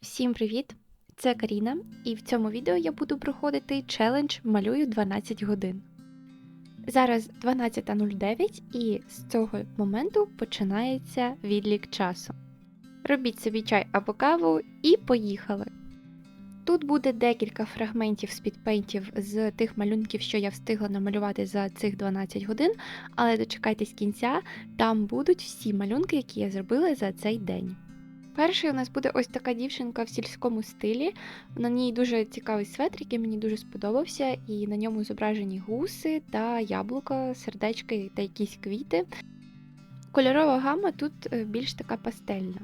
Всім привіт! Це Каріна, і в цьому відео я буду проходити челендж Малюю 12 годин. Зараз 12.09 і з цього моменту починається відлік часу. Робіть собі чай або каву і поїхали. Тут буде декілька фрагментів спідпейнтів з тих малюнків, що я встигла намалювати за цих 12 годин, але дочекайтесь кінця, там будуть всі малюнки, які я зробила за цей день. Перший у нас буде ось така дівчинка в сільському стилі. На ній дуже цікавий светр, який мені дуже сподобався, і на ньому зображені гуси та яблука, сердечки та якісь квіти. Кольорова гама тут е, більш така пастельна.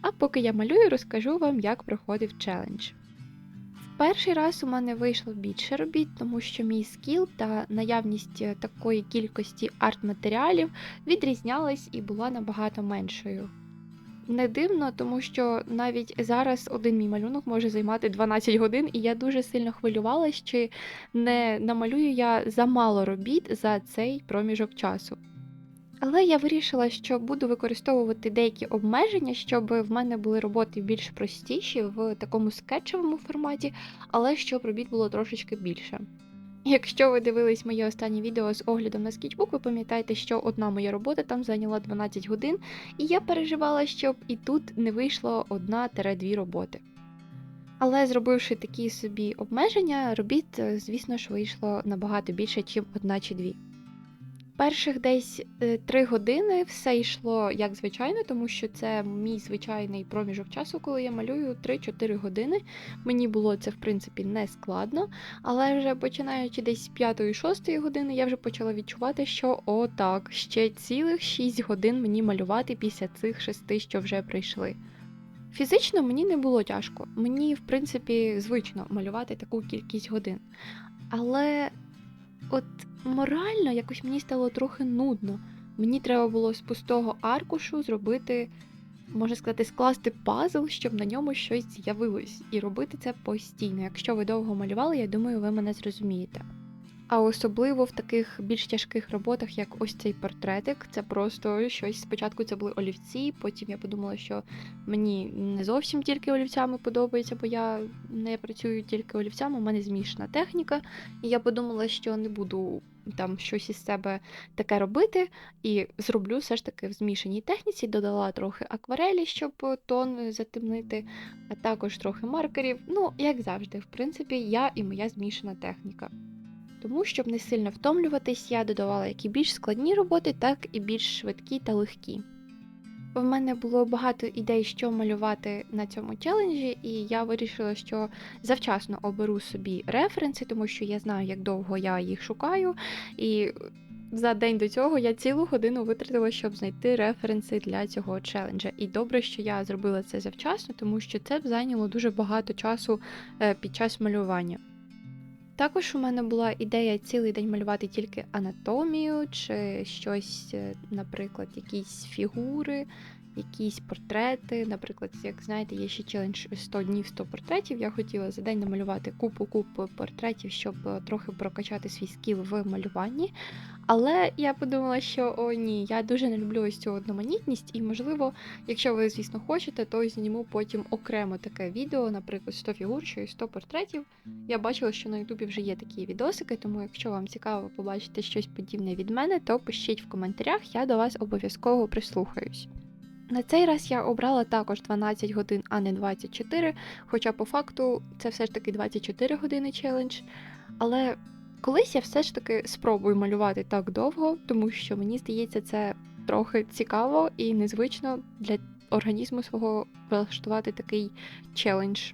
А поки я малюю, розкажу вам, як проходив челендж. Перший раз у мене вийшло більше робіт, тому що мій скіл та наявність е, такої кількості арт-матеріалів відрізнялась і була набагато меншою. Не дивно, тому що навіть зараз один мій малюнок може займати 12 годин, і я дуже сильно хвилювалась, чи не намалюю я замало робіт за цей проміжок часу. Але я вирішила, що буду використовувати деякі обмеження, щоб в мене були роботи більш простіші в такому скетчевому форматі, але щоб робіт було трошечки більше. Якщо ви дивились моє останнє відео з оглядом на скетчбук, ви пам'ятаєте, що одна моя робота там зайняла 12 годин, і я переживала, щоб і тут не вийшло одна-дві роботи. Але зробивши такі собі обмеження, робіт, е, звісно ж, вийшло набагато більше, ніж одна чи дві. Перших десь е, три години все йшло як звичайно, тому що це мій звичайний проміжок часу, коли я малюю 3-4 години. Мені було це в принципі не складно, але вже починаючи десь з 5-6 години, я вже почала відчувати, що о так, ще цілих 6 годин мені малювати після цих 6, що вже прийшли. Фізично мені не було тяжко, мені, в принципі, звично малювати таку кількість годин. Але от морально якось мені стало трохи нудно. Мені треба було з пустого аркушу зробити, можна сказати, скласти пазл, щоб на ньому щось з'явилось, і робити це постійно. Якщо ви довго малювали, я думаю, ви мене зрозумієте. А особливо в таких більш тяжких роботах, як ось цей портретик, це просто щось. Спочатку це були олівці, потім я подумала, що мені не зовсім тільки олівцями подобається, бо я не працюю тільки олівцями, у мене змішана техніка. І я подумала, що не буду там щось із себе таке робити, і зроблю все ж таки в змішаній техніці, додала трохи акварелі, щоб тон затемнити, а також трохи маркерів. Ну, як завжди, в принципі, я і моя змішана техніка. Тому, щоб не сильно втомлюватись, я додавала як і більш складні роботи, так і більш швидкі та легкі. В мене було багато ідей, що малювати на цьому челенджі, і я вирішила, що завчасно оберу собі референси, тому що я знаю, як довго я їх шукаю. І за день до цього я цілу годину витратила, щоб знайти референси для цього челенджа. І добре, що я зробила це завчасно, тому що це б зайняло дуже багато часу е, під час малювання. Також у мене була ідея цілий день малювати тільки анатомію, чи щось, е, наприклад, якісь фігури, якісь портрети. Наприклад, як знаєте, є ще челендж 100 днів 100 портретів. Я хотіла за день намалювати купу купу портретів, щоб е, трохи прокачати свій скіл в малюванні. Але я подумала, що о ні, я дуже не люблю ось цю одноманітність, і, можливо, якщо ви, звісно, хочете, то зніму потім окремо таке відео, наприклад, 100 фігур чи 100 портретів. Я бачила, що на Ютубі вже є такі відосики, тому якщо вам цікаво побачити щось подібне від мене, то пишіть в коментарях, я до вас обов'язково прислухаюсь. На цей раз я обрала також 12 годин, а не 24, хоча по факту це все ж таки 24 години челендж. Але колись я все ж таки спробую малювати так довго, тому що мені здається, це трохи цікаво і незвично для організму свого влаштувати такий челендж.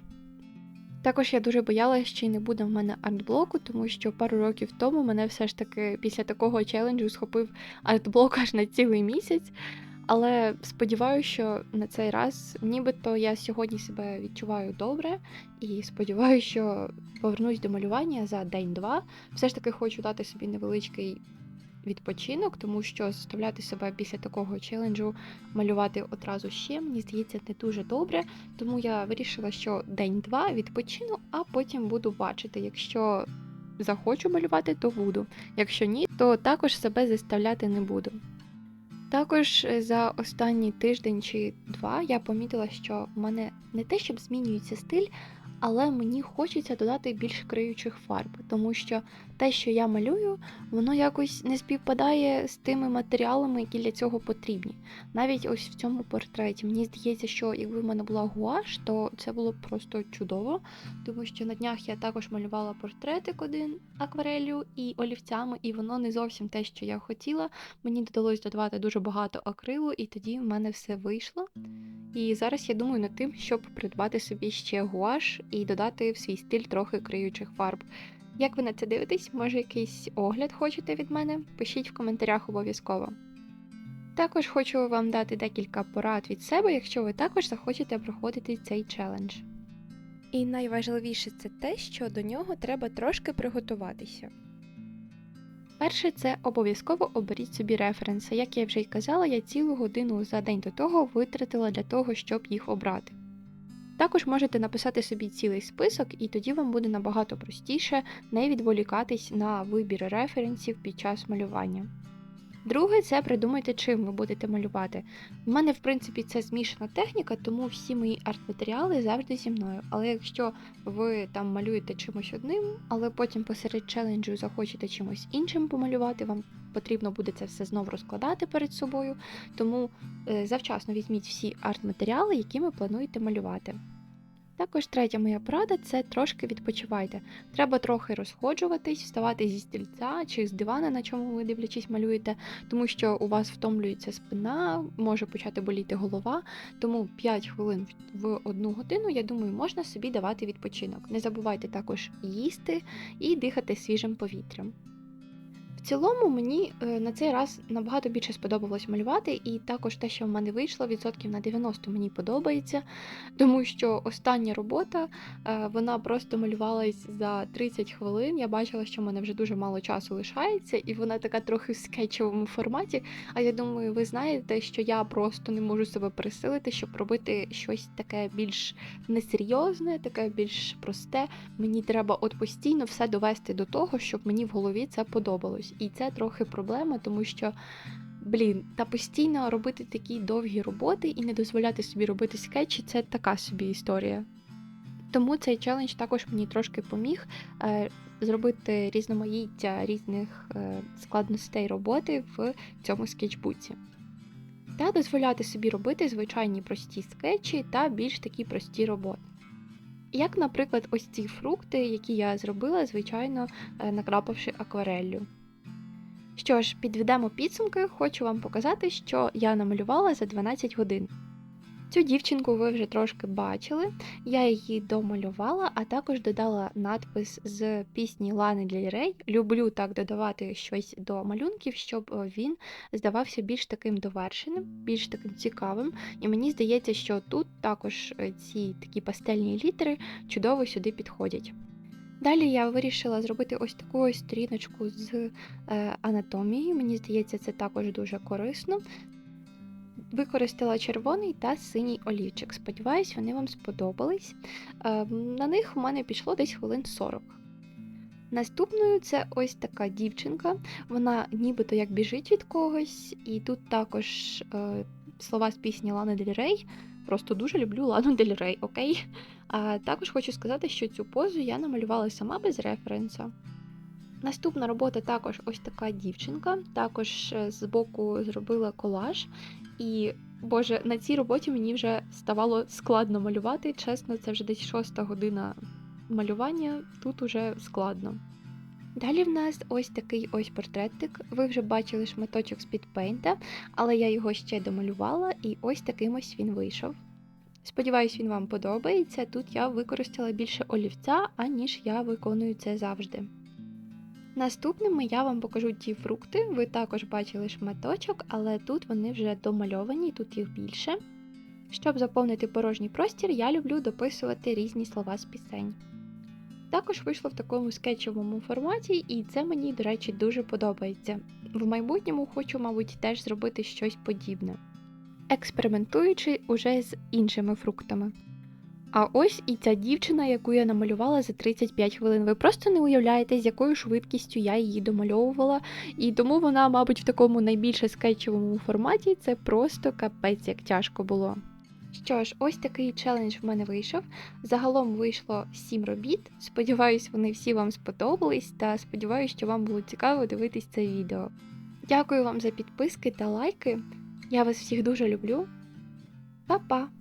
Також я дуже боялася, що й не буде в мене артблоку, тому що пару років тому мене все ж таки після такого челенджу схопив артблок аж на цілий місяць. Але сподіваюся, що на цей раз, нібито я сьогодні себе відчуваю добре, і сподіваюся, що повернусь до малювання за день-два. Все ж таки хочу дати собі невеличкий відпочинок, тому що заставляти себе після такого челенджу малювати одразу ще, мені здається, не дуже добре. Тому я вирішила, що день-два відпочину, а потім буду бачити, якщо захочу малювати, то буду. Якщо ні, то також себе заставляти не буду. Також е, за останній тиждень чи два я помітила, що в мене не те, щоб змінюється стиль, але мені хочеться додати більш криючих фарб, тому що те, що я малюю, воно якось не співпадає з тими матеріалами, які для цього потрібні. Навіть ось в цьому портреті. Мені здається, що якби в мене була гуаш, то це було б просто чудово, тому що на днях я також малювала портретик один акварелью і олівцями, і воно не зовсім те, що я хотіла. Мені додалось додавати дуже багато акрилу, і тоді в мене все вийшло. І зараз я думаю над тим, щоб придбати собі ще гуаш і додати в свій стиль трохи криючих фарб. Як ви на це дивитесь? Може, якийсь огляд хочете від мене? Пишіть в коментарях обов'язково. Також хочу вам дати декілька порад від себе, якщо ви також захочете проходити цей челендж. І найважливіше це те, що до нього треба трошки приготуватися. Перше, це обов'язково оберіть собі референси. Як я вже й казала, я цілу годину за день до того витратила для того, щоб їх обрати. Також можете написати собі цілий список, і тоді вам буде набагато простіше не відволікатись на вибір референсів під час малювання. Друге, це придумайте, чим ви будете малювати. У мене, в принципі, це змішана техніка, тому всі мої арт-матеріали завжди зі мною. Але якщо ви там малюєте чимось одним, але потім посеред челенджу захочете чимось іншим помалювати, вам потрібно буде це все знову розкладати перед собою. Тому е, завчасно візьміть всі арт-матеріали, які ви плануєте малювати. Також третя моя порада це трошки відпочивайте. Треба трохи розходжуватись, вставати зі стільця чи з дивана, на чому ви дивлячись малюєте, тому що у вас втомлюється спина, може почати боліти голова. Тому 5 хвилин в одну годину, я думаю, можна собі давати відпочинок. Не забувайте також їсти і дихати свіжим повітрям. Цілому мені е, на цей раз набагато більше сподобалось малювати, і також те, що в мене вийшло, відсотків на 90 мені подобається, тому що остання робота е, вона просто малювалась за 30 хвилин. Я бачила, що в мене вже дуже мало часу лишається, і вона така трохи в скетчовому форматі. А я думаю, ви знаєте, що я просто не можу себе пересилити, щоб робити щось таке більш несерйозне, таке більш просте. Мені треба от постійно все довести до того, щоб мені в голові це подобалось. І це трохи проблема, тому що, блін, та постійно робити такі довгі роботи і не дозволяти собі робити скетчі це така собі історія. Тому цей челендж також мені трошки поміг е, зробити різноманіття різних е, складностей роботи в цьому скетчбуці. Та дозволяти собі робити звичайні прості скетчі та більш такі прості роботи. Як, наприклад, ось ці фрукти, які я зробила, звичайно, е, накрапавши аквареллю. Що ж, підведемо підсумки, хочу вам показати, що я намалювала за 12 годин. Цю дівчинку ви вже трошки бачили, я її домалювала, а також додала надпис з пісні Лани Дель Рей. Люблю так додавати щось до малюнків, щоб він здавався більш таким довершеним, більш таким цікавим. І мені здається, що тут також е, ці такі пастельні літери чудово сюди підходять. Далі я вирішила зробити ось таку ось сторіночку з е, анатомією. Мені здається, це також дуже корисно. Використала червоний та синій олівчик. Сподіваюсь, вони вам сподобались. Е, на них у мене пішло десь хвилин 40. Наступною це ось така дівчинка, вона нібито як біжить від когось, і тут також е, слова з пісні Лани Дель Рей. Просто дуже люблю Лану Дель Рей, окей? А також хочу сказати, що цю позу я намалювала сама без референса. Наступна робота також ось така дівчинка, також е, з боку зробила колаж. І, боже, на цій роботі мені вже ставало складно малювати. Чесно, це вже десь шоста година малювання, тут уже складно. Далі в нас ось такий ось портретик. Ви вже бачили шматочок з підпейнта, але я його ще домалювала, і ось таким ось він вийшов. Сподіваюсь, він вам подобається. Тут я використала більше олівця, аніж я виконую це завжди. Наступними я вам покажу ті фрукти. Ви також бачили шматочок, але тут вони вже домальовані, тут їх більше. Щоб заповнити порожній простір, я люблю дописувати різні слова з пісень. Також вийшло в такому скетчовому форматі, і це мені, до речі, дуже подобається. В майбутньому хочу, мабуть, теж зробити щось подібне, експериментуючи уже з іншими фруктами. А ось і ця дівчина, яку я намалювала за 35 хвилин. Ви просто не уявляєте, з якою швидкістю я її домальовувала, і тому вона, мабуть, в такому найбільше скетчевому форматі це просто капець, як тяжко було. Що ж, ось такий челендж в мене вийшов. Загалом вийшло 7 робіт. Сподіваюсь, вони всі вам сподобались, та сподіваюсь, що вам було цікаво дивитись це відео. Дякую вам за підписки та лайки. Я вас всіх дуже люблю. Па-па!